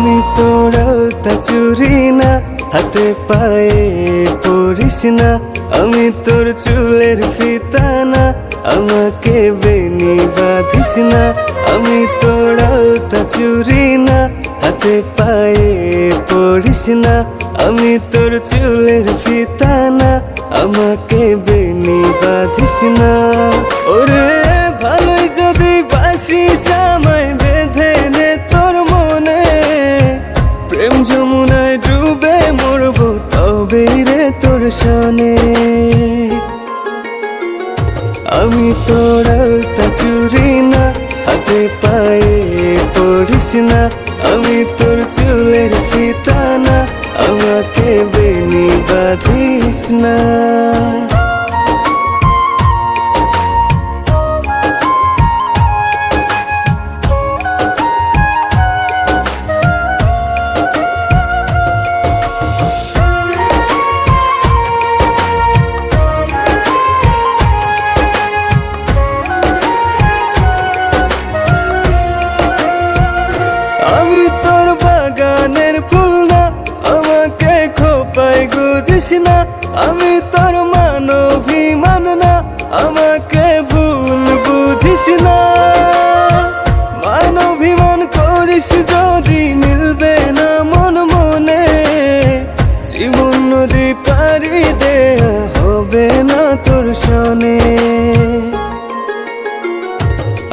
আমি তোরাল তা চুরি না, হাতে পায়ে পড়িস না। আমি তোর চুলের ফিতা না আমাকে বেনি বাঁধিস না। আমি তোর তা চুরি না, হাতে পায়ে পড়িস না। আমি তোর চুলের ফিতা না আমাকে বেনি বাঁধিস না। ওরে ভালোই যদি বাসিস আমাকে বেনি বাঁধিস না। গুজিস না, আমি তোর মানভিমান না, আমাকে ভুল বুঝিস না। মানভিমান করিস যদি মিলবে না মন মনে, জীবন নদী পারি দেয়া হবে না তোর সনে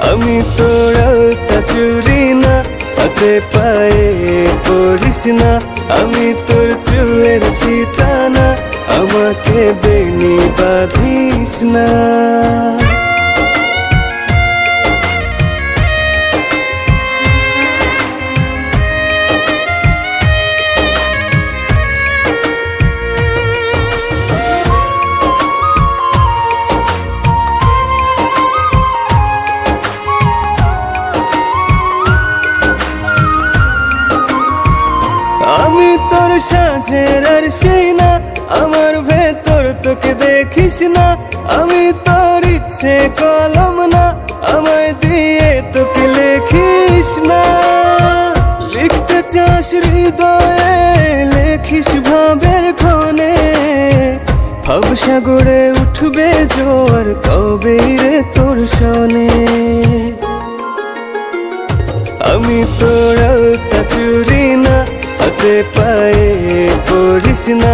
আমি তোর আলতা চুরি না, হাতে পায়ে করিস না, আমি তোর চুলের ফিতানা আমাকে বেনি বাঁধিস না। আমি তোর সাজের আর সেই না আমার ভেতর তোকে দেখিস না, আমি তোর ইচ্ছে কলম না, আমায় দিয়ে তোকে লেখিস না। লিখতে চাস হৃদয়ে, লেখিস ভাবের ক্ষণে ভাবসাগরে উঠবে জোর তবে রে তোর শোনে। আমি তোর চুরি না, হাতে পায়ে পড়িস না।